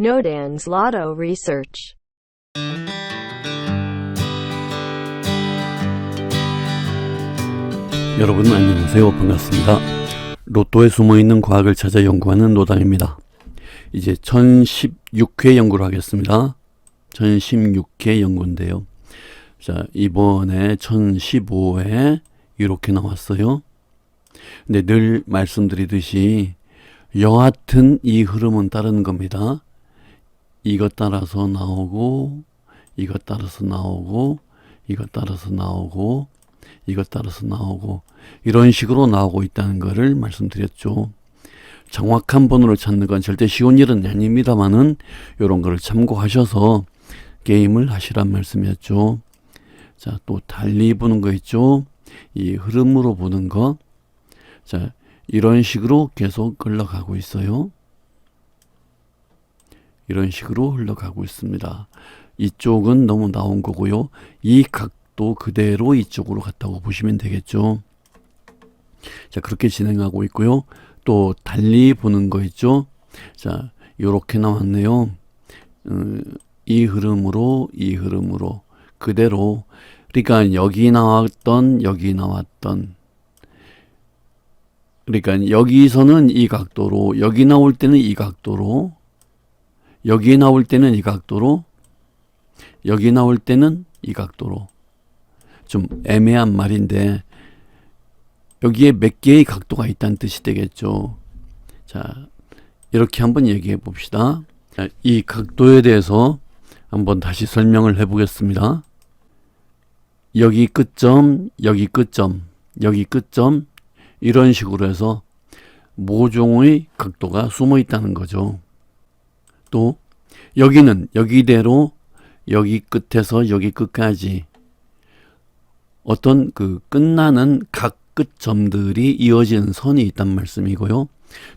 Nodan's Lotto Research. 여러분 안녕하세요. 반갑습니다. 로또에 숨어 있는 과학을 찾아 연구하는 노담입니다. 이제 1016회 연구를 하겠습니다. 1016회 연구인데요. 자, 이번에 1015회 이렇게 나왔어요. 근데 늘 말씀드리듯이 여하튼 이 흐름은 따르는 겁니다. 이것 따라서 나오고 이것 따라서 나오고 이것 따라서 나오고 이것 따라서 나오고 이런 식으로 나오고 있다는 것을 말씀드렸죠. 정확한 번호를 찾는 건 절대 쉬운 일은 아닙니다만은 이런 거를 참고하셔서 게임을 하시란 말씀이었죠. 자, 또 달리 보는 거 있죠. 이 흐름으로 보는 거. 자, 이런 식으로 계속 흘러가고 있어요. 이런 식으로 흘러가고 있습니다. 이쪽은 너무 나온 거고요. 이 각도 그대로 이쪽으로 갔다고 보시면 되겠죠. 자, 그렇게 진행하고 있고요. 또 달리 보는 거 있죠. 자, 요렇게 나왔네요. 음, 이 흐름으로 이 흐름으로 그대로 그러니까 여기 나왔던 여기 나왔던 그러니까 여기서는 이 각도로 여기 나올 때는 이 각도로 여기 나올 때는 이 각도로 여기 나올 때는 이 각도로 좀 애매한 말인데 여기에 몇 개의 각도가 있다는 뜻이 되겠죠. 자, 이렇게 한번 얘기해 봅시다. 자, 이 각도에 대해서 한번 다시 설명을 해 보겠습니다. 여기 끝점, 여기 끝점, 여기 끝점, 이런 식으로 해서 모종의 각도가 숨어 있다는 거죠. 또, 여기는 여기대로 여기 끝에서 여기 끝까지 어떤 그 끝나는 각 끝점들이 이어지는 선이 있단 말씀이고요.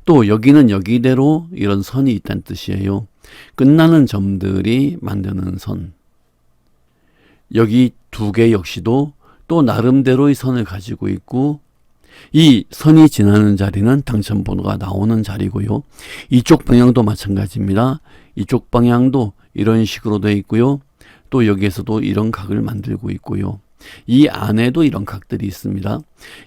또 여기는 여기대로 이런 선이 있다는 뜻이에요. 끝나는 점들이 만드는 선. 여기 두 개 역시도 또 나름대로의 선을 가지고 있고 이 선이 지나는 자리는 당첨 번호가 나오는 자리고요. 이쪽 방향도 마찬가지입니다. 이쪽 방향도 이런 식으로 되어 있고요. 또 여기에서도 이런 각을 만들고 있고요. 이 안에도 이런 각들이 있습니다.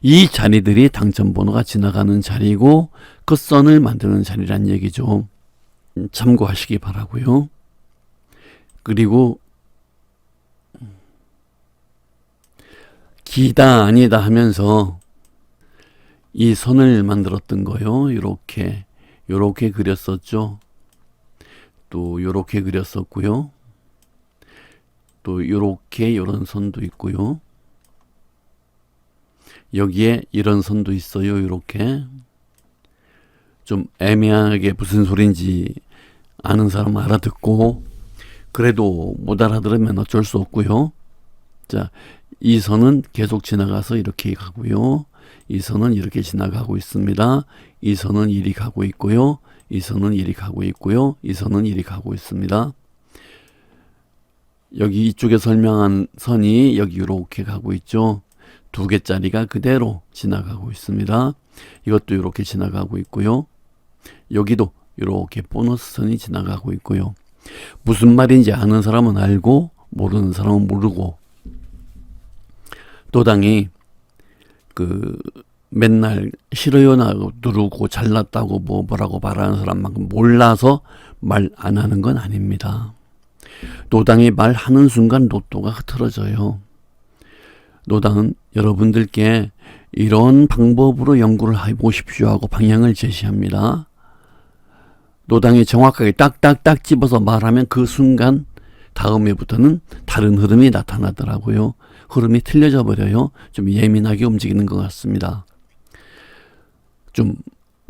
이 자리들이 당첨 번호가 지나가는 자리고 끝선을 만드는 자리란 얘기죠. 참고하시기 바라고요. 그리고 기다 아니다 하면서 이 선을 만들었던 거요. 이렇게 요렇게 그렸었죠. 또 요렇게 그렸었고요. 또 요렇게 요런 선도 있고요. 여기에 이런 선도 있어요. 이렇게 좀 애매하게 무슨 소린지 아는 사람 알아듣고 그래도 못 알아들으면 어쩔 수 없고요. 자, 이 선은 계속 지나가서 이렇게 가고요. 이 선은 이렇게 지나가고 있습니다. 이 선은 이리 가고 있고요. 이 선은 이리 가고 있고요. 이 선은 이리 가고 있습니다. 여기 이쪽에 설명한 선이 여기 이렇게 가고 있죠. 두 개짜리가 그대로 지나가고 있습니다. 이것도 이렇게 지나가고 있고요. 여기도 이렇게 보너스 선이 지나가고 있고요. 무슨 말인지 아는 사람은 알고 모르는 사람은 모르고 도당이 그 맨날 싫어요 나 누르고 잘났다고 뭐 뭐라고 말하는 사람만큼 몰라서 말 안 하는 건 아닙니다. 노당이 말하는 순간 로또가 흐트러져요. 노당은 여러분들께 이런 방법으로 연구를 해보십시오 하고 방향을 제시합니다. 노당이 정확하게 딱딱딱 집어서 말하면 그 순간 다음 해부터는 다른 흐름이 나타나더라고요. 흐름이 틀려져 버려요. 좀 예민하게 움직이는 것 같습니다. 좀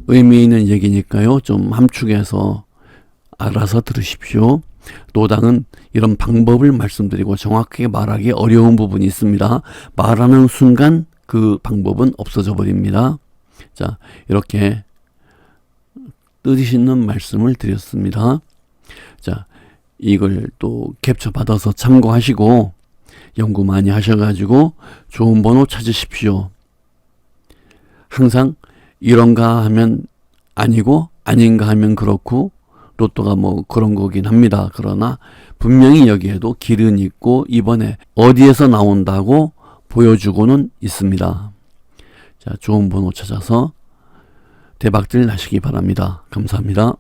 의미 있는 얘기니까요. 좀 함축해서 알아서 들으십시오. 노당은 이런 방법을 말씀드리고 정확하게 말하기 어려운 부분이 있습니다. 말하는 순간 그 방법은 없어져 버립니다. 자, 이렇게 뜻 있는 말씀을 드렸습니다. 자, 이걸 또 캡처 받아서 참고하시고 연구 많이 하셔가지고 좋은 번호 찾으십시오. 항상 이런가 하면 아니고 아닌가 하면 그렇고 로또가 뭐 그런 거긴 합니다. 그러나 분명히 여기에도 길은 있고 이번에 어디에서 나온다고 보여주고는 있습니다. 자, 좋은 번호 찾아서 대박들 나시기 바랍니다. 감사합니다.